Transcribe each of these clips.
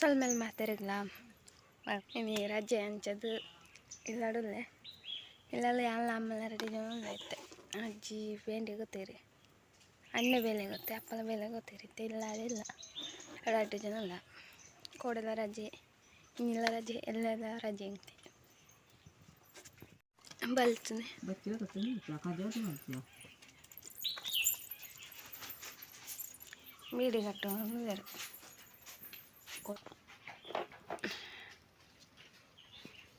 ಸಲ್ಮೇಲೆ ಮಾತಾಡಿದ್ಲ ಇನ್ನು ರಜೆ ಹಂಚದು ಇಲ್ಲಾಡಲ್ಲೇ ಇಲ್ಲೆಲ್ಲ ಎಲ್ಲ ಆಮೇಲೆ ರೆಡಿ ಐತೆ ಅಜ್ಜಿ ಬೇಂಡಿ ಗೊತ್ತೀರಿ? ಅಣ್ಣ ಬೇಲೆ ಗೊತ್ತೆ ಅಪ್ಪನ ಬೇಲೆ ಗೊತ್ತೀರಿ? ಇಲ್ಲ ಇಲ್ಲ. ಎರಡು ಜನ ಅಲ್ಲ ಕೋಡೆಲ್ಲ ರಜೆ. ಇನ್ನಿಲ್ಲ ರಜೆ, ಎಲ್ಲದ ರಜೆ ಅಂತೆ. ಬಲ್ತನೆ. ಬೀಡಿ ಕಟ್ಟು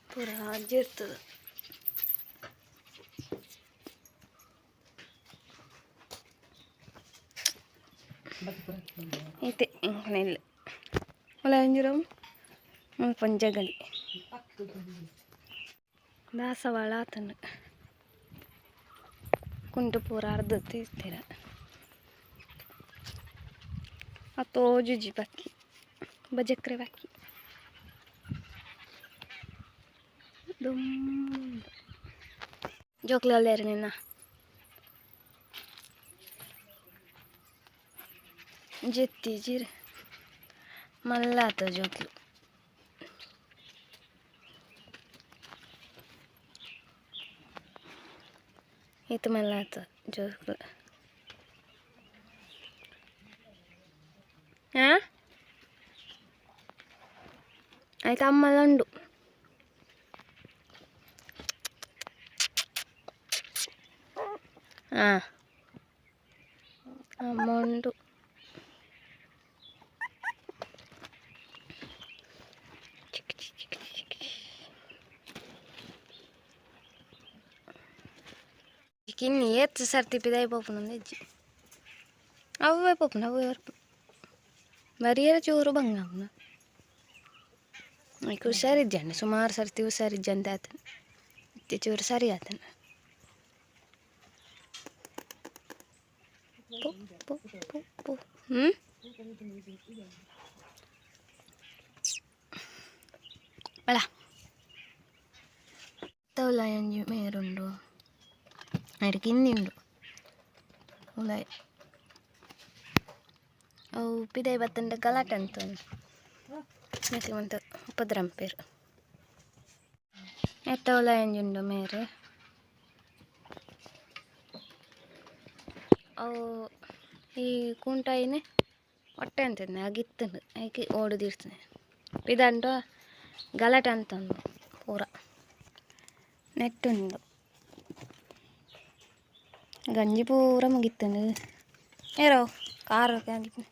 ಪೂರ ಅಜ್ಜಿ ಇರ್ತದೆ ಐತೆ ಇಲ್ಲ ಒಳ ಅಂಜುರಂ ಪಂಜಗಲಿ ದಾಸವಾಳ ಆತನ ಕುಂಟು ಪೂರ ಅರ್ಧ ತೀರ್ತೀರ ಅತ್ತೋ ಜುಜಿ ಬಾಕಿ ಬಜಕ್ರೆ ಬಾಕಿ ದುಂಬು ಜೋಕ್ಲಲ್ಲೇರು ನಿನ್ನ ಜೆತ್ತಿ ಜೀರೆ ಮಲ್ಲಾತ ಜೋಕ್ಲು ಈತ ಮಲ್ಲಾತ ಜೋಕ್ಲು ಹಾಂ ಆಯ್ತು ಅಮ್ಮಲ್ಲ ಉಂಡು ಹಾಂ ಅಮ್ಮ ಉಂಡು కిన్ని ఎత్తు సార్ తిప్పిది అయిపోతుంది ఇచ్చి అవి అయిపోతుంది అవి వరకు మరి ఎలా ಚೂರು ಬಂಗ ಈಗ ಹುಷಾರಿದ್ದಾನೆ ಸುಮಾರು ಸರ್ತಿ ಹುಷಾರಿದ್ದಂತೆ ಆತನ ಮತ್ತೆ ಚೂರು ಸರಿ ಆತನ ಹ್ಞೂ ಬಳ ತವಲ ಎಂಜಿ ಮೇರುಂಡು ಅಡಿಗೆ ಇನ್ನಿಂಡು ಉಲಾಯ್ ಅವು ಪಿದೈ ಬತ್ತಂಡ ಗಲಾಟೆ ಅಂತ ಮತ್ತೆ ಮಂತ ಉಪದ್ರಂಪೇರು ಎತ್ತವಲ ಎಂಜುಂಡು ಮೇರೆ ಅವು ಈ ಕುಂಟಾಯಿನೇ ಹೊಟ್ಟೆ ಅಂತಿದ್ನೆ ಆಗಿತ್ತಂದು ಆಯ್ಕೆ ಓಡುದಿರ್ತದೆ ಪಿದಂಡು ಗಲಾಟೆ ಅಂತಂದು ಪೂರ ನೆಟ್ಟುಂಡು ಗಂಜಿ ಪೂರ ಮುಗಿತ್ತಂದು ಏರೋ ಕಾರು ಆಗಿತ್ತು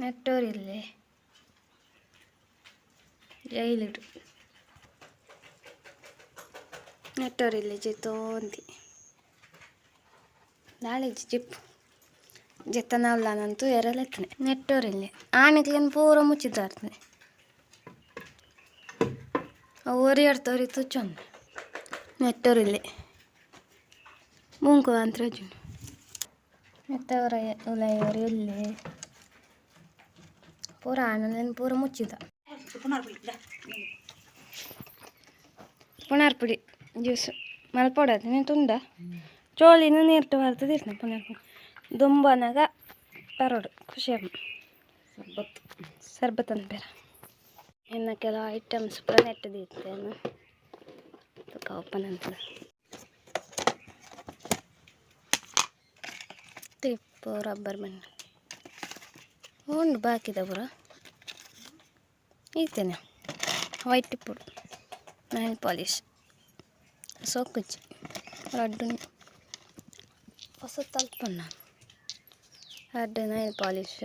ನೆಟ್ಟೋರಿಲ್ಲಿ. ಜೈಲಿಡು ನೆಟ್ಟೋರಿಲ್ಲಿ ಜಿತ್ತೋಂದಿ ನಾಳೆ ಜಿಪ್. ಜಿಪ್ಪು ಜೆತ್ತನಲ್ಲನಂತೂ ಎರಲೆತ್ತನೆ. ನೆಟ್ಟೋರಿಲ್ಲಿ. ಆನೆಗ್ಲೇನು ಪೂರ ಮುಚ್ಚಿದ್ದಾರ್ತನೆ ಓರಿ ಆಡ್ತವ್ರಿ ತುಚ್ಚೊಂದು ನೆಟ್ಟೋರಿಲ್ಲಿ. ಮುಂಕು ಅಂತ್ರಜು ನೆತ್ತವರ ಉಲಯವರಿ ಇಲ್ಲಿ ಪೂರ ಆನಂದನ್ ಪೂರ ಮುಚ್ಚಿದ ಪುನರ್ಪುಡಿ ಜ್ಯೂಸು ಮಲ್ಪೊಡದು ನೀನು ತುಂಡ ಚೋಳಿನ ನೀರ್ಟು ಬರ್ತದೆ ಇರ್ತಾನೆ ಪುನರ್ ದುಂಬನಾಗ ಪರೋಡು ಖುಷಿ ಸರ್ಬತ್ತು ಸರ್ಬತ್ ಅಂತ ಬೇರೆ ಇನ್ನು ಕೆಲವು ಐಟಮ್ಸ್ ಪೂರ ನೆಟ್ಟದು ಇರ್ತೇನು ತುಕ ಓಪನ್ ಅಂತ ಟಿಪ್ಪು ರಬ್ಬರ್ ಬ್ಯಾಂಡ್ ಉಂಡು ಬಾಕಿದ ಪೂರ. ಇರ್ತೇನೆ ವೈಟ್ ಪುಡು ನೈಲ್ ಪಾಲಿಶ್ ಸೋಕುಚ್ಚಿ ರಡ್ಡು ಹೊಸ ತಲ್ಪಣ್ಣ ರಡ್ಡು ನೈಲ್ ಪಾಲಿಶ್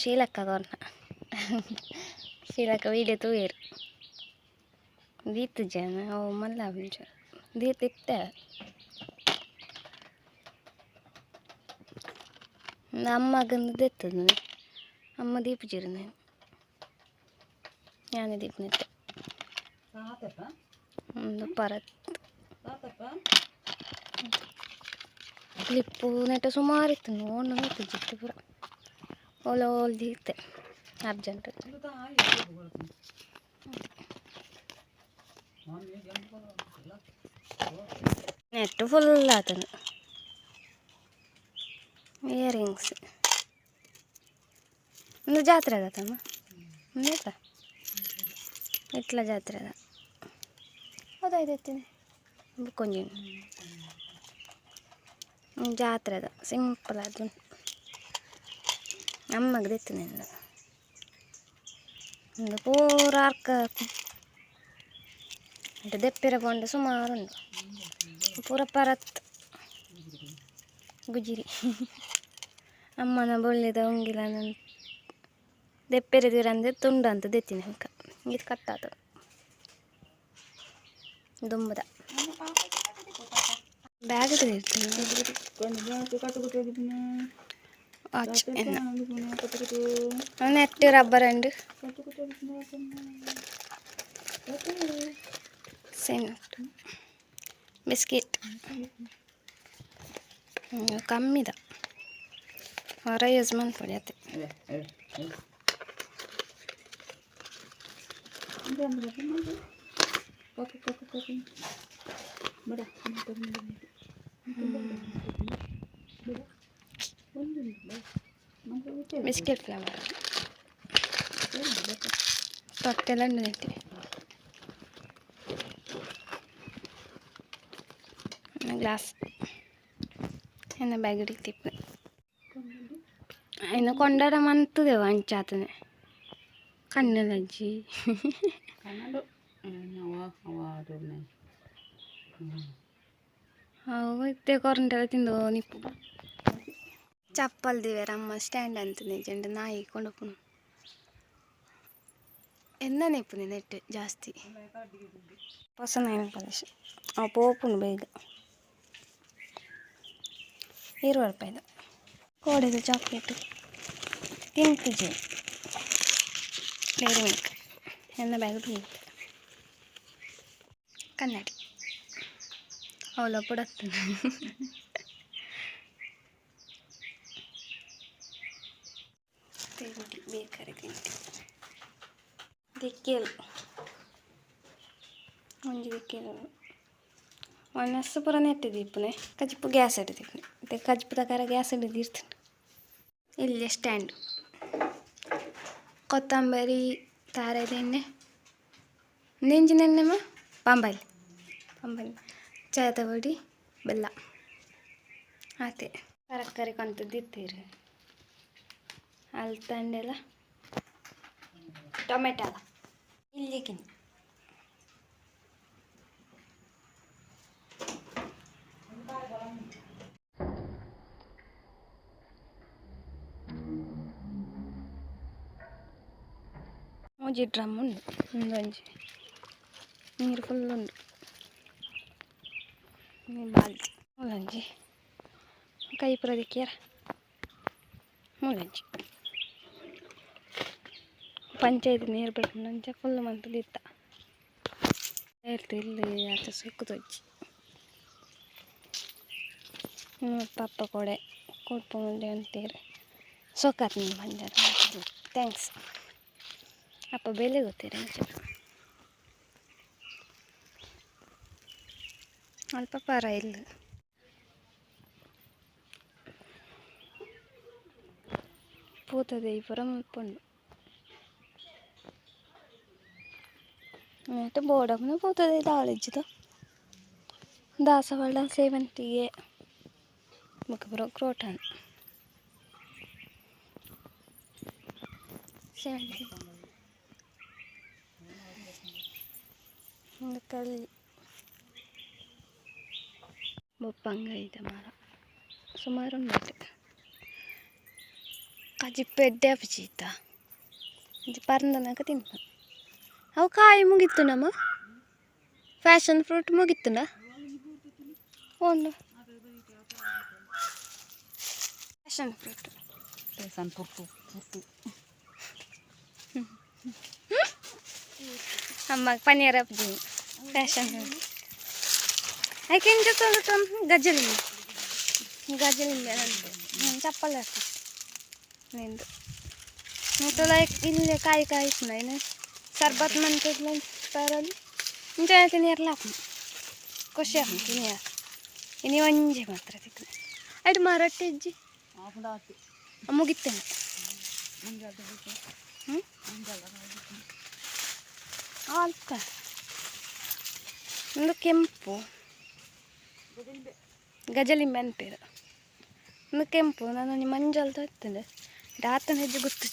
ഷീലക്ക പറഞ്ഞ ഷീലക്ക വീഡിയോ തൂയർ ദീത്ത് ജന ഓ മല്ല ദീത്തിട്ട അമ്മകന്ന് ദെത്തുന്നു അമ്മ ദീപിച്ചിരുന്നു ഞാൻ ദീപിനിട്ട് പറത്ത് ക്ലിപ്പ് നേട്ട സുമാരിത്തുന്നു ഓണം എത്തിച്ചിട്ട് പറ అర్జెంట్ నెట్ ఫుల్ అతను ఇయర్ రింగ్స్ ఇందు జాతర కదమ్మా ఉందా ఇట్లా జాతర అదైతే కొంచెం జాతర సింపుల్ అతను ನಮಗೆ ಎತ್ತೀನಿ ಒಂದು ಪೂರ ಅರ್ಕ అంటే ದೆಪ್ಪೆರ ಬಂಡು ಸುಮಾರು ಉಂಟು ಪೂರ ಪರತ್ ಗುಜಿರಿ ಅಮ್ಮನ ಬೊಳ್ಳಿದ ಉಂಗಿಲ ದೆಪ್ಪೆರ ದಿರಂದೆ ತುಂಡು ಅಂತ ದೆತ್ತಿನ ಅಂಕ ಇದು ಕಟ್ಟಾತ ದುಂಬದ ಬ್ಯಾಗ್ ಇರ್ತೀನಿ ವಾಚ್ ಎನ್ನ net rubber and scent biscuit ಕಮ್ಮಿದ ಹೊರ ಯೂಸ್ ಮಾಡ್ಕೊಳ್ಳಿ ಅತ್ತೆ ಬಿಸ್ಕಿಟ್ ಫ್ಲೇವರ್ ತೊಟ್ಟೆಲ್ಲ ನೆಟ್ಟಿ ಗ್ಲಾಸ್ ಎನ್ನ ಬ್ಯಾಗ್ ಹಿಡಿತಿಪ್ಪು ಇನ್ನು ಕೊಂಡಡ ಮಂತದೇವ ಅಂಚಾತನೆ ಕಣ್ಣಲ್ಲಜ್ಜಿ ಕನ್ನಡ ಅವ ಅವ ಅದೊಮ್ಮೆ ಅವು ಇತ್ತೆ ಕೊರಂಟೆಲ್ಲ ತಿಂದು ನಿಪ್ಪು ಚಪ್ಪಲ್ ದಿವೇರ ಅಮ್ಮ ಸ್ಟ್ಯಾಂಡ್ ಅಂತ ನಿಜಂಡ ನಾಯಿ ಕೊಂಡಪ್ಪನು ಎಂದ ನೆಪ್ಪು ನೆಟ್ ಜಾಸ್ತಿ ಹೊಸ ನಾಯಿನ ಕಲೇಶ ಅವ ಪೋಪುನು ಬೇಗ ಇರುವ ರೂಪಾಯಿದು ಕೋಡೆದು ಚಾಕ್ಲೇಟು ತಿಂತು ಜೀ ಡೈರಿ ಮಿಲ್ಕ್ ಎನ್ನ ಬ್ಯಾಗ್ ತಿಂತು ಕನ್ನಡಿ ಅವಳ ಪುಡತ್ತು ತಿಂಡಿ ಬೇಕರಿ ತಿಂಡಿ ದಿಕ್ಕೇಲು ಒಂಜಿ ದಿಕ್ಕೇಲು ಮನಸ್ಸು ಪೂರ ಇಪ್ಪನೆ ಕಜಿಪು ಗ್ಯಾಸ್ ಇಡ್ತೀನಿ ಮತ್ತು ಕಜಿಪು ತಕಾರ ಗ್ಯಾಸ್ ಹಿಡಿದಿರ್ತೀನಿ ಇಲ್ಲೇ ಸ್ಟ್ಯಾಂಡ್ ಕೊತ್ತಂಬರಿ ತಾರದ ಎಣ್ಣೆ ನೆಂಜಿನ ಎಣ್ಣೆಮ್ಮ ಪಂಬಲಿ ಪಂಬಲಿ ಚಾಯದ ಪುಡಿ ಬೆಲ್ಲ ಆತೆ ತರಕಾರಿ ಕೊಂತದ್ದು ಇರ್ತೀರಿ ಅಲ್ತಂಡೆಲ್ಲ ಟೊಮೆಟೊ ಇಲ್ಲಿಗಿನ ಒಂಜಿ ಡ್ರಮ್ ಉಂಡು ಒಂದೊಂಜಿ ನೀರು ಫುಲ್ ಉಂಡು ಈ ಬಾಲ್ದಿ ಮೂಲಂಜಿ ಕೈ ಪ್ರದಿಕ್ಕಿಯರ ಮೂಲಂಜಿ ಪಂಚಾಯತ್ ನೀರು ಬೇಕು ನಂಜ ಫುಲ್ ಮಂತದ ಇತ್ತ. ಇರ್ತಿ ಇಲ್ಲಿ ಆಚೆ ಸುಕ್ಕುದೊಜ್ಜಿ ಪಾಪ ಕೊಡೆ. ಮುಂದೆ ಅಂತೀರಿ ಸೊಕ್ಕಾತ್ ನೀವು ಬಂದಾರ ಥ್ಯಾಂಕ್ಸ್ ಅಪ್ಪ ಬೆಲೆ ಗೊತ್ತೀರ ಅಲ್ಪ ಪಾರ ಇಲ್ಲ. ಪೂತದೆ ಈ ಪುರ ಮುಲ್ಪುಂಡು ಮತ್ತೆ ಬೋಡಮ್ನ ಪೋತದೆ ದಾಳಿಜ್ಜದು ದಾಸವಾಳ ಸೇವಂತಿಗೆ ಮುಖಬರೋ ಕ್ರೋಟನ್ ಸೇವಂತಿಗೆ ಒಂದು ಕಲ್ಲಿ ಬೊಪ್ಪಂಗ ಇದೆ ಮರ ಸುಮಾರು ಉಂಟು ಕಜಿ ಪೆಡ್ಡೆ ಅಪಚೀತ ಇದು ಪರಂದನಕ ತಿಂತ ಅವು ಕಾಯಿ ಮುಗೀತು ನಮ್ಮ ಫ್ಯಾಷನ್ ಫ್ರೂಟ್ ಮುಗೀತುನ ಒಂದು ಫ್ಯಾಷನ್ ಫ್ರೂಟ್ ಬೇಸನ್ ಪುಟ್ಟು ಪುಟ್ಟು ಅಮ್ಮ ಪನ್ನೀರ್ ಅಪ್ಜಿ ಫ್ಯಾಷನ್ ಫ್ರೂಟ್ ಯಾಕೆ ಜೊತೆ ಗಜ್ಜಲಿ ಗಜಲಿಂಬೆ ನಂತೆ ನಾನು ಚಪ್ಪಲ್ ಹಾಕಿ ನಿಂದು ಮತ್ತು ಲೈಕ್ ಇಲ್ಲೇ ಕಾಯಿ ಕಾಯಿ ಇನ್ನು ಸರ್ಬತ್ ಮಂತದ ತರಲಿ ಮುಂಚೆ ತಿನ್ನಿರಲ್ಲ ಖುಷಿ ಆಗ ತಿನ್ನಿಯ ಇನಿ ಒಂಜೆ ಮಾತ್ರ ತಿಕ್ಕ ಆಯ್ತು ಮರಟ್ಟಿ ಅಜ್ಜಿ ಮುಗಿತೇನೆ ಹ್ಞೂ ಅಲ್ಪ ಒಂದು ಕೆಂಪು ಗಜಲಿಂಬೆ ಅನ್ಪೇರು ಒಂದು ಕೆಂಪು ನಾನು ನಿಮ್ಮ ಮಂಜಲ್ ತರ್ತೇನೆ ರಾತನ ಹೆಜ್ಜೆ ಗೊತ್ತು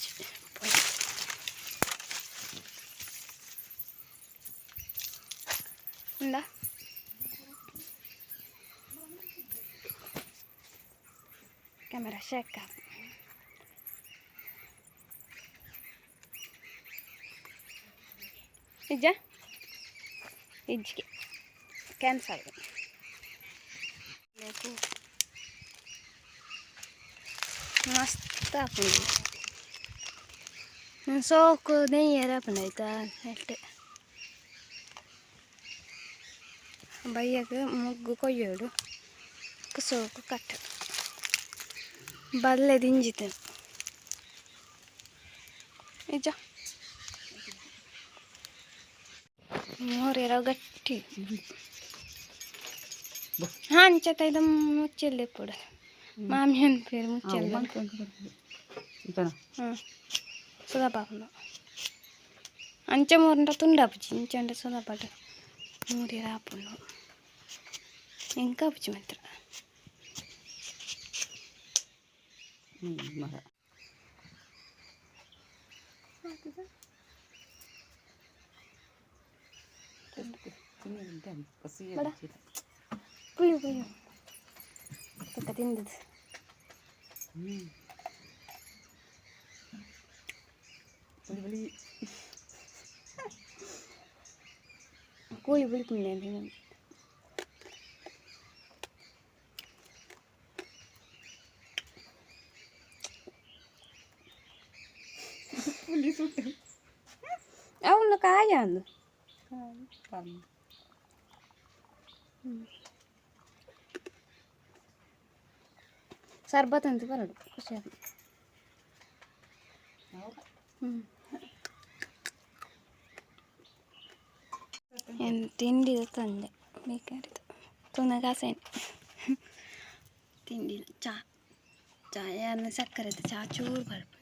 ಇಂದ ಕ್ಯಾಮೆರಾ ಶೇಕ್ ನಿಜ ಇಜ್ಜಿಗೆ ಕ್ಯಾನ್ಸಲ್ ಬೇಕು ಮಸ್ತ್ ಹಾಕೊಂಡು ಸೋಕು ನೆಯ್ಯರ ಆಯ್ತಾ ಅಷ್ಟೇ బయ్యకు ముగ్గు కొయ్యోడు. సోకు కట్ట. బల్లె దింజితాను మోరెరగట్టి మోరేరావు గట్టి. ఎప్పుడు మామి అని పేరు ముచ్చెల్లి అంచె మూరంట తుండాపుచ్చి ఇంచంటే సుధాపాట మూరి రాపులో ಕುಯ್ಯು ಕುಯ್ಯು ತುಕ್ಕ ತಿಂದದ್ದು ಕೋಳಿ ಬಿಳಿಪುಂಡೆ ಅಂತ ನಾನು ಅವನು ಕಾಯ ಅಂದು ಸರ್ಬತ್ ಅಂತ ಬರಡು ಖುಷಿ ಆಗ ಹ್ಞೂ ಏನು ತಿಂಡಿದು ತಂದೆ ಬೇಕಾರಿದು ತುನಗಾಸೆ ತಿಂಡಿ ಚಾ ಚಾಯನ್ನು ಸಕ್ಕರೆದು ಚಾ ಚೂರು ಬರ್ಪೆ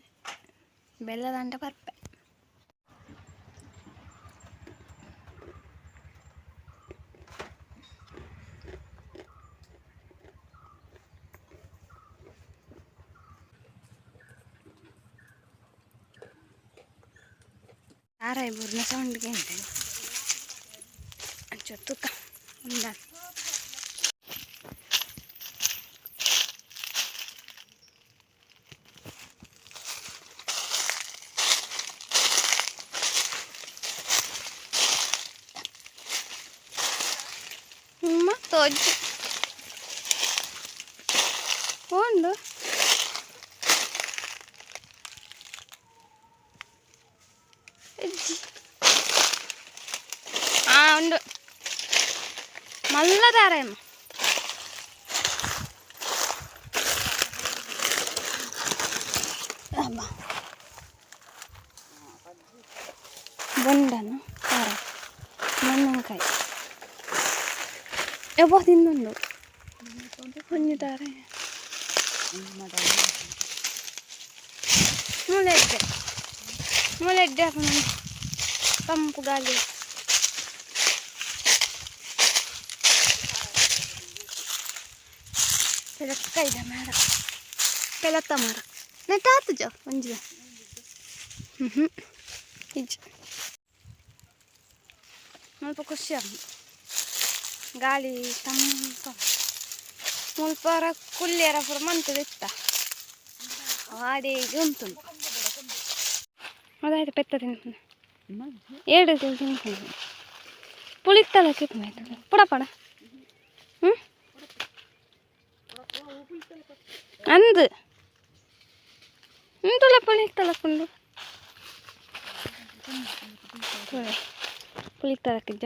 బెల్లదంటే పర్పే. ఆరాయి బుర్ణ సౌండ్కి ఏంటి? చెత్తుక ఉండాలి Ayan. Aba. Bunda. Para. Manong kay. Eh, buah din nun, no? Mulai deh. Mulai deh. Kamu kugalis. ಬೆಳಕ್ಕ ಇದೆ ಮೇಡ ಬೆಳತ್ತ ಮರ ನೆಟ್ಟಾತು ಜೋ ಒಂಜಿದ ಹ್ಞೂ ಹ್ಞೂ ಇಜ್ಜ ಸ್ವಲ್ಪ ಖುಷಿ ಆಗ ಗಾಳಿ ತಂಪ ಮುಲ್ಪರ ಕುಲ್ಯರ ಪುರ ಮಂತದ ಇತ್ತ ವಾಡಿಗೆ ಉಂಟುಂಟು ಅದಾಯ್ತು ಪೆತ್ತ ತಿನ್ಕೊಂಡು ಏಳು ತಿನ್ಕೊಂಡು ಪುಳಿತ್ತಲ್ಲ ಕಿತ್ತು ಪುಡ ಪಡ എന്ത് തുളപ്പുളി തിളക്കുണ്ട് പുളി തിളക്കിച്ച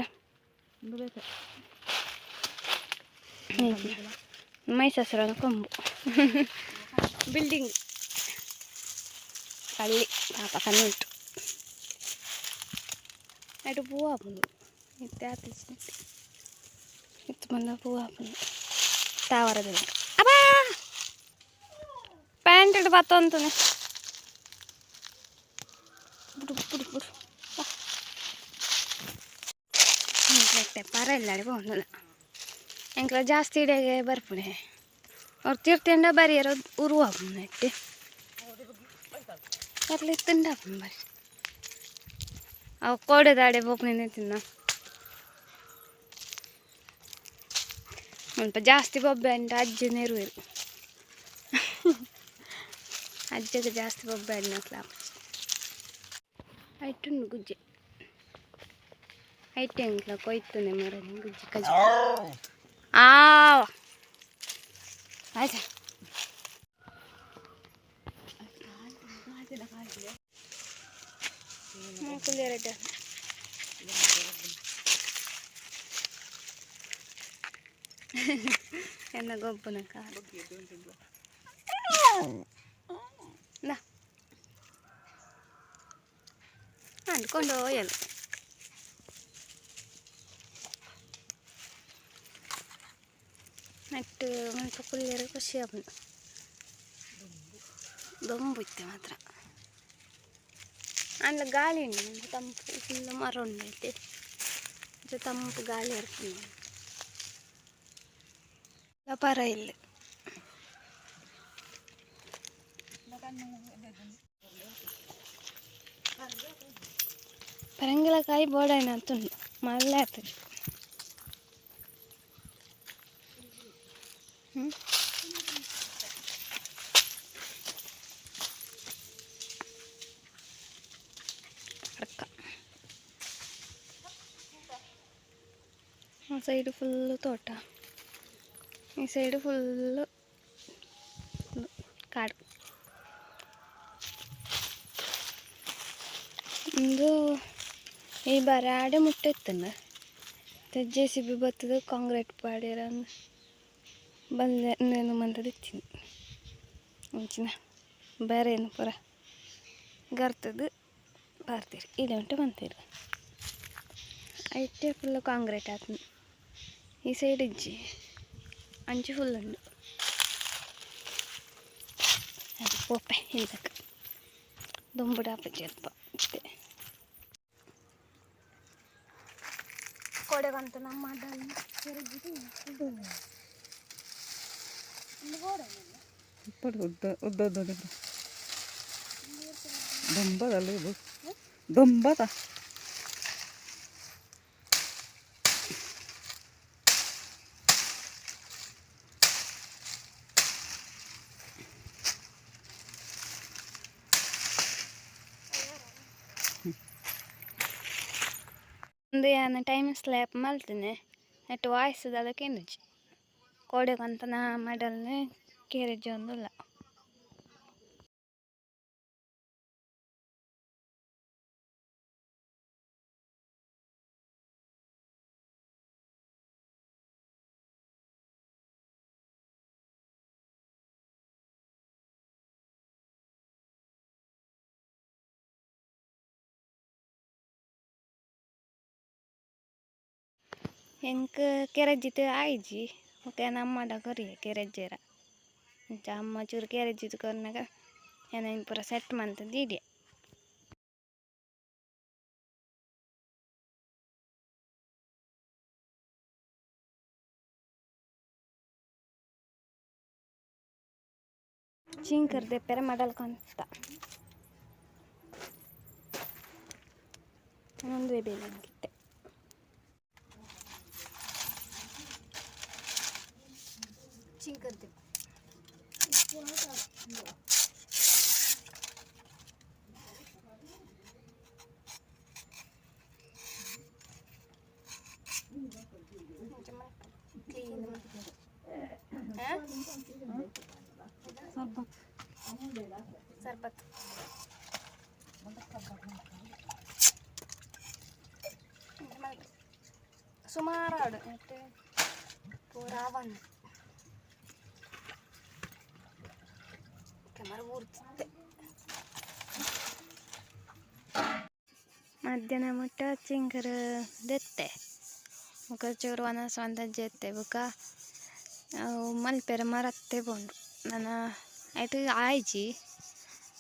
മൈസൂറാണ് കൊമ്പ്. ബിൽഡിങ് പള്ളി. പാപ്പ കണ്ണു വിട്ടു. ആയിട്ട് പോവാ പോകുന്നു ഇത്താത്തിച്ചിട്ട് ഇത്തുമ്പോൾ പോവാ പോകുന്നു താവറതില്ല അപ്പാ! ಪ್ರಿಂಟೆಡ್ ಬಾತು ಅಂತಾನೆ ಬಿಡು ಬಿಡು ಬಿಡು पारा जास्ती इडे बर्पण और तीर्थ बार यार उरुआ बनते कौड़े ना बोपने तीन जास्ती बब्बे अज्जे नेरू ಅಜ್ಜಗೆ ಜಾಸ್ತಿ ಬೊಬ್ಬೆ ಅಣ್ಣ ಕ್ಲಾಪ್ ಐಟುಂಡು ಗುಜ್ಜೆ ಐಟೆ ಅಂಕ್ಲ ಕೊಯ್ತನೆ ಮರ ಗುಜ್ಜೆ ಕಜ ಆ ಆಯ್ತಾ ಕುಲಿಯರಟ ಎನ್ನ ಗೊಬ್ಬನ കൊണ്ടുപോയത് ನೆಟ್ಟು ಸ್ವಲ್ಪ ಕುಳ್ಳಿಯರು ಖುಷಿ ಅವನು ದೊಂಬು ಇತ್ತೆ ಮಾತ್ರ ಅಂದ ಗಾಳಿ ಉಂಟು ನಂಗೆ ತಂಪು ಫುಲ್ ಮರ ಉಂಡು ಐತೆ ತಂಪು ಗಾಳಿ ಇರ್ತದೆ ವ್ಯಾಪಾರ ಇಲ್ಲ ಪರಂಗಿಲಕಾಯಿ ಬೋಡೈನ ಅಂತುಂಡು ಮಲ್ಲೆ ಆಗ್ತದೆ ಹ್ಞೂ ಅರ್ಕ ಆ ಸೈಡು ಫುಲ್ಲು ತೋಟ ಈ ಸೈಡು ಈ ಬಾರಿ ಆಡೆ ಮುಟ್ಟೆ ಇತ್ತಂದ ಜೆ ಸಿ ಬಿ ಬತ್ತದ ಕಾಂಕ್ರೀಟ್ ಪಾಡ್ಯಾರ ಬಂದೆ నేను ಮಂದದ ಇತ್ತೀನಿ ಮುಂಚಿನ ಬೇರೆ ಏನು ಪುರ ಗರ್ತದ ಬರ್ತೀರಿ ಇಲ್ಲಿ ಉಂಟು ಬಂತೀರಿ ಐಟೆ ಫುಲ್ ಕಾಂಕ್ರೀಟ್ ಆತ ಈ ಸೈಡ್ ಇಜ್ಜಿ ಅಂಚು ಫುಲ್ ಉಂಡು ಅದು ಪೋಪೆ ಹಿಂದಕ್ಕೆ ದುಂಬುಡಾಪಜ್ಜಿ ಅಲ್ಪ ಇಷ್ಟೇ കൊടി വന്നിട്ട് നമ്മ ഉദ്ദ ദുംബതല്ലേ ദുംബതാ. ಒಂದು ಟೈಮ್ ಸ್ಲ್ಯಾಪ್ ಮಲ್ತೀನಿ ನೆಟ್ ವಾಯ್ಸದ ಅದಕ್ಕೆ ಕೋಡೆ ಕೋಡೆಗಂತ ನಾ ಮಾಡಲ್ನೆ ಕೇರೆ ಒಂದಿಲ್ಲ. ಹೆಂಗೆ ಕೆರಜ್ಜಿತ್ತು ಆಯ್ಜಿ ಓಕೆ ನಮ್ಮ ಡಗರಿ ಕೆರಜ್ಜಿರ ಇಂಚ ಅಮ್ಮ ಚೂರು ಕೆರಜ್ಜಿತ್ತು ಕೊರ್ನಾಗ ಏನ ಪೂರ ಸೆಟ್ ಮಂತದ್ದು ಇಡಿ ಚಿಂಕರ್ ದೆಪ್ಪೆರ ಮಡಲ್ಕೊಂತ ಒಂದು ಬೇಲೆ ಗಿಟ್ಟೆ मिक्सिंग करते सरबत സുമാറാട് പോരാവണ്ണം ಮರ ಊರ್ತಿದ್ದೆ ಮಧ್ಯಾಹ್ನ ಮುಟ್ಟ ಚಿಂಗರ ದೆತ್ತೆ ಮುಖ ಚೂರು ಅನಸ ಸ್ವಂತ ಜೆತ್ತೆ ಬುಕ ಮಲ್ಪೆರ ಮರತ್ತೆ ಬೋಂಡು ನನ್ನ ಆಯ್ತು ಆಯ್ಜಿ.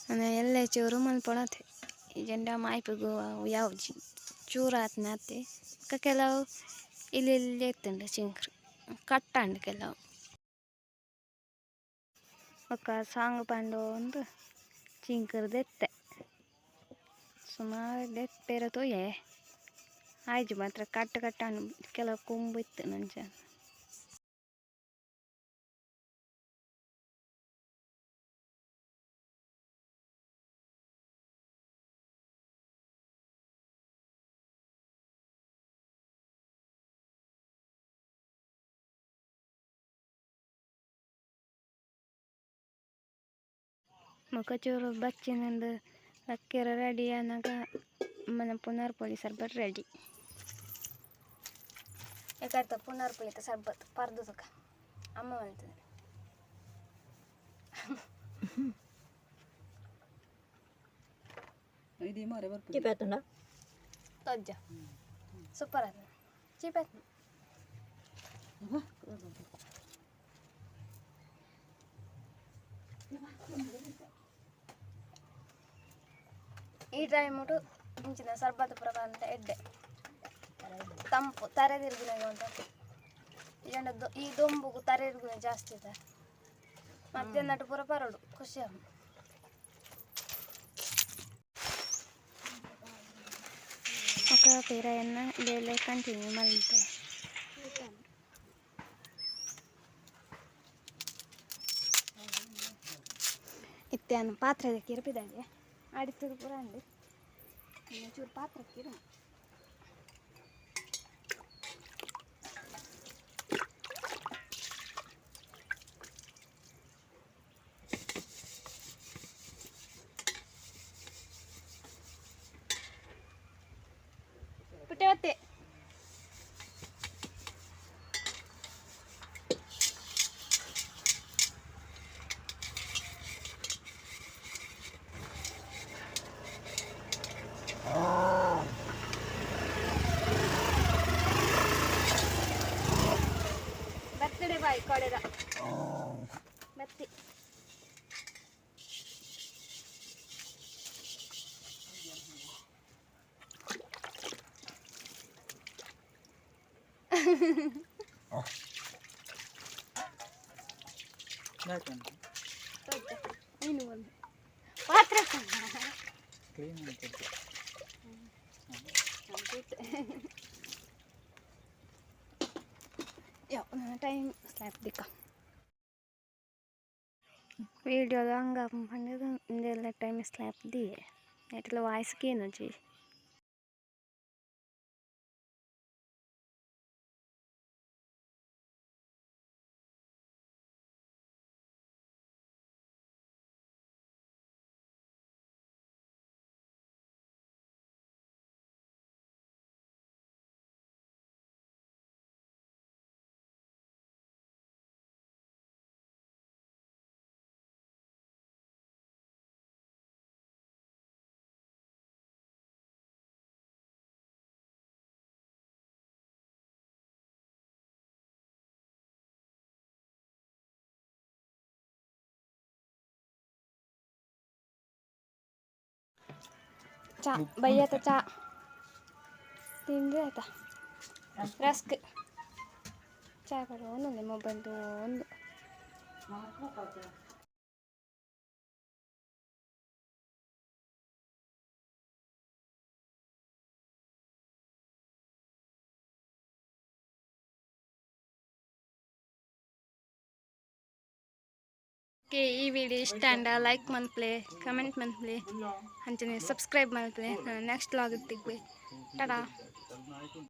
ನನ್ನ ಎಲ್ಲ ಚೂರು ಮಲ್ಪೊಳತೆ ಜೆಂಡ ಮಾಯ್ಪಿಗು ಯಾವ್ಜಿ ಚೂರು ಆತ್ನ ಬೊಕ ಕೆಲವು ಇಲ್ಲಿ ಇಲ್ಲಿ ಎತ್ತುಂಡು ಚಿಂಕ್ರು ಕಟ್ಟಂಡು ಕೆಲವು. ఒక ಸಾಂಗ್ ಪಂಡು ಒಂದು ಚಿಂಕರ್ ದೆತ್ತೆ ಸುಮಾರು ದೆತ್ತೆರ ತೋಯೆ ಆಯ್ತು ಮಾತ್ರ ಕಟ್ಟ ಕಟ್ಟ ಕೆಲವು ಕೊಂಬು ಇತ್ತು ನಂಚ ಮುಖಚೂರು ಬಚ್ಚಿನಂದು ಅಕ್ಕಿರ ರೆಡಿ ಅನ್ನಾಗ మన పునర్పొలి సర్బత్ రెడీ ఎక్కడ పునర్పొలిక సర్బత్ పర్దుతుక అమ్మ వెళ్తుంది ఇది మరి ಬರ್ಪುಡು ಚಿಪ್ಪತ್ತುಂಡ ತೊಜ್ಜ ಸೂಪರ್ ಅದು ಚೀಪ್ ಆಯ್ತು ಈ ಟೈಮುಟು ಇಂಚಿನ ಸರ್ಬತ್ ಪ್ರಕಾರ ಅಂತ ಎಡ್ಡೆ ತಂಪು ತರೆದಿರ್ಗುನ ಅಂತ ಇಜಂಡ ದೊ- ಈ ದೊಂಬುಗು ತರೆದಿರ್ಗುನ ಜಾಸ್ತಿ ಇದೆ ಮಧ್ಯಾಹ್ನ ಪೂರ ಪರಡು ಖುಷಿ ಆಗ ఒక పేరన్న లేలే కంటిన్యూ మళ్ళీ ಇತ್ಯಾನ ಪಾತ್ರೆದಕ್ಕೆ ಇರ್ಪಿದ್ದಾಗೆ ಆಡಿತದು അടുത്തത് ഉണ്ട്. പിന്നെ ചുരുപ്പാത്രക്കിടും ഇടും ಪಾತ್ರೆ ಕ್ಲೀನ್ ಮಾಡ್ಕೊಡ್ತು Ja, ಟೈಮ್ ಸ್ಲ್ಯಾಪ್ ದಿಕ್ಕ వీడియోలో హంగా పండుగ ఇందులో టైం స్లాప్ ది ఎట్లా వాయిస్కి ఎనర్జీ ಚಾ ಬೈಯತ ಚಾ ತಿಂದ್ರೆ ಆಯ್ತಾ ರಸ್ಕ್ ಚಾ ಕೊಡು ಒಂದೊಂದೇ ಮೊಬೈಲ್ದು ಒಂದು ಓಕೆ ಈ ವಿಡಿಯೋ ಇಷ್ಟ ಅಂಡ ಲೈಕ್ ಮನ್ಪ್ಲೆ ಕಮೆಂಟ್ ಮನ್ಪ್ಲೆ ಅಂಚನೆ ಸಬ್ಸ್ಕ್ರೈಬ್ ಮನ್ಪ್ಲೆ ನೆಕ್ಸ್ಟ್ ಲಾಗ್ ತೆಗ್ಬೆ ಟಾಟಾ